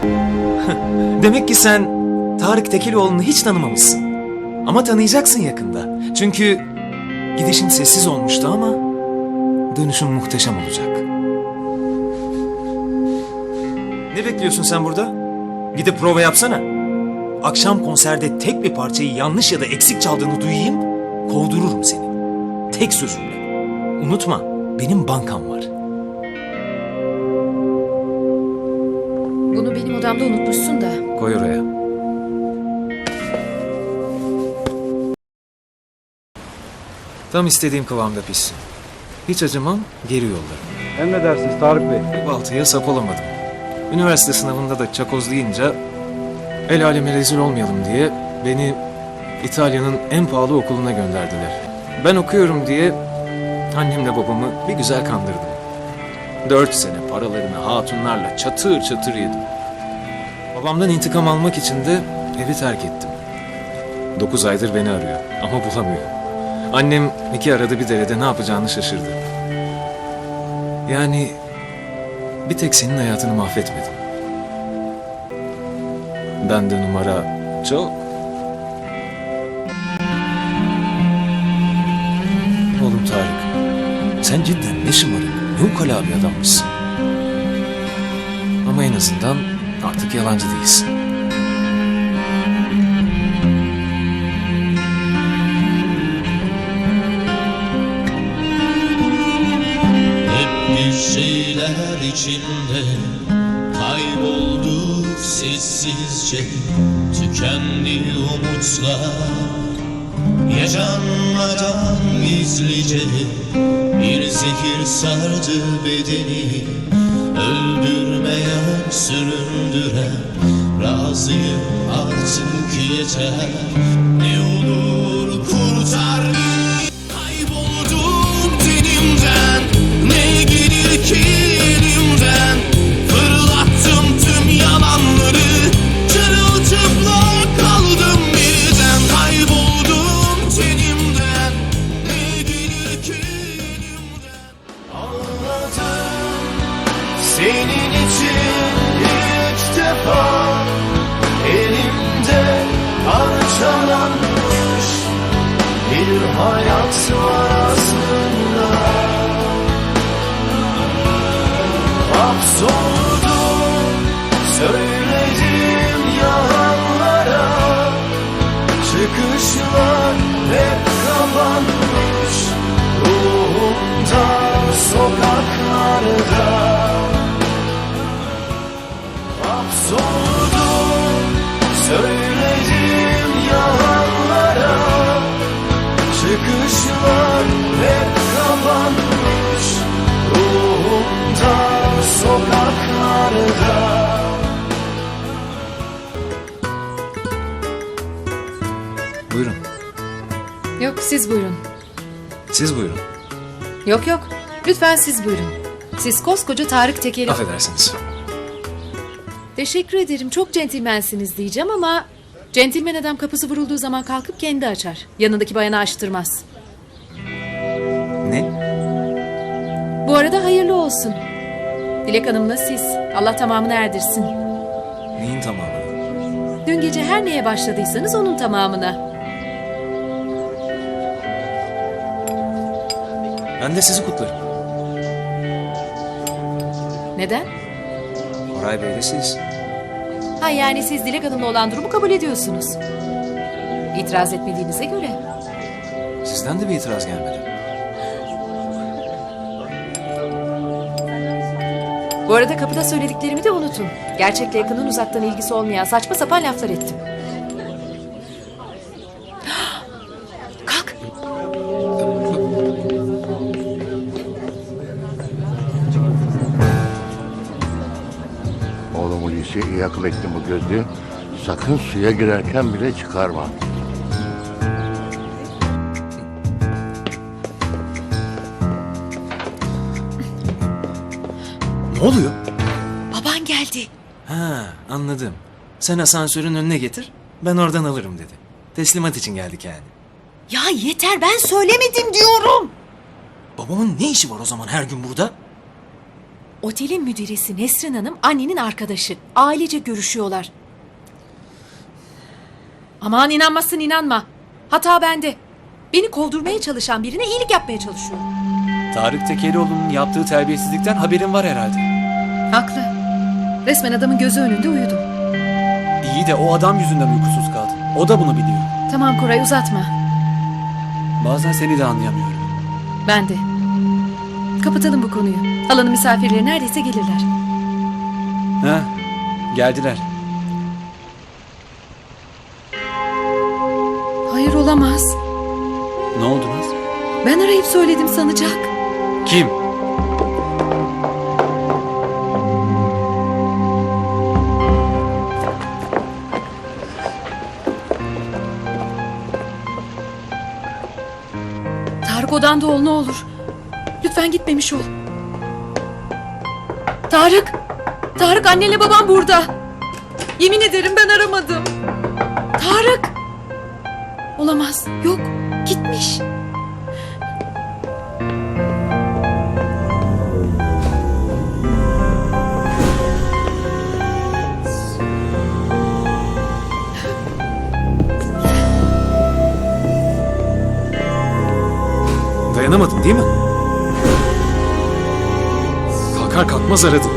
Demek ki sen Tarık Tekelioğlu'nu hiç tanımamışsın. Ama tanıyacaksın yakında. Çünkü gidişin sessiz olmuştu ama dönüşün muhteşem olacak. Ne bekliyorsun sen burada? Gidip prova yapsana. Akşam konserde tek bir parçayı yanlış ya da eksik çaldığını duyayım, kovdururum seni. Tek sözümle. Unutma, benim bankam var. Odamda unutmuşsun da. Koy oraya. Tam istediğim kıvamda pişsin. Hiç acımam, geri yollarım. Emredersiniz Tarık Bey. Bu baltaya sap olamadım. Üniversite sınavında da çakozlayınca el aleme rezil olmayalım diye beni İtalya'nın en pahalı okuluna gönderdiler. Ben okuyorum diye annemle babamı bir güzel kandırdım. Dört sene paralarını hatunlarla çatır çatır yedim. Babamdan intikam almak için de evi terk ettim. Dokuz aydır beni arıyor ama bulamıyor. Annem iki arada bir derede ne yapacağını şaşırdı. Yani bir tek senin hayatını mahvetmedim. Bende numara çok. Oğlum Tarık, sen cidden ne şımarık, ne ukala bir adammışsın. Ama en azından artık yalancı değilsin. Hep bir şeyler içinde Kaybolduk sessizce Tükendi umutlar Yaşanmadan gizlice Bir zehir sardı bedeni Öldürmeyen süründüren Razıyım artık yeter parçalanmış bir hayat var aslında Hapsoldum söyledim Buyurun, Yok siz buyurun. siz buyurun. Yok yok. Lütfen siz buyurun. Siz koskoca Tarık Tekeli... Affedersiniz. Teşekkür ederim. Çok centilmensiniz diyeceğim ama... Centilmen adam kapısı vurulduğu zaman kalkıp kendi açar. Yanındaki bayana açtırmaz. Ne? Bu arada hayırlı olsun. Dilek Hanım'la siz. Allah tamamını erdirsin. Neyin tamamı? Dün gece her neye başladıysanız onun tamamına. Ben de sizi kutlarım. Neden? Koray Bey de siz. Ha yani siz Dilek Hanım'la olan durumu kabul ediyorsunuz. İtiraz etmediğinize göre. Sizden de bir itiraz gelmedi. Bu arada kapıda söylediklerimi de unutun. Gerçekle yakının uzaktan ilgisi olmayan saçma sapan laflar ettim. Hulusi iyi akıl ettin bu gözlüğü. Sakın suya girerken bile çıkarma. Ne oluyor? Baban geldi. Ha anladım. Sen asansörün önüne getir, ben oradan alırım dedi. Teslimat için geldik yani. Ya yeter ben söylemedim diyorum. Babamın ne işi var o zaman her gün burada? Otelin müdiresi Nesrin Hanım annenin arkadaşı. Ailece görüşüyorlar. Aman inanmazsın inanma. Hata bende. Beni kovdurmaya çalışan birine iyilik yapmaya çalışıyorum. Tarık Tekerioğlu'nun yaptığı terbiyesizlikten haberin var herhalde. Haklı. Resmen adamın gözü önünde uyudum. İyi de o adam yüzünden uykusuz kaldı. O da bunu biliyor. Tamam Koray uzatma. Bazen seni de anlayamıyorum. Ben de. Kapatalım bu konuyu. Halanın misafirleri neredeyse gelirler. Ha, geldiler. Hayır olamaz. Ne oldu Naz? Ben arayıp söyledim sanacak. Kim? Tarık odanda ol ne olur. Lütfen gitmemiş ol. Tarık! Tarık annenle babam burada. Yemin ederim ben aramadım. Tarık! Olamaz. Yok. Gitmiş. Dayanamadın değil mi? kalkar kalkmaz aradım.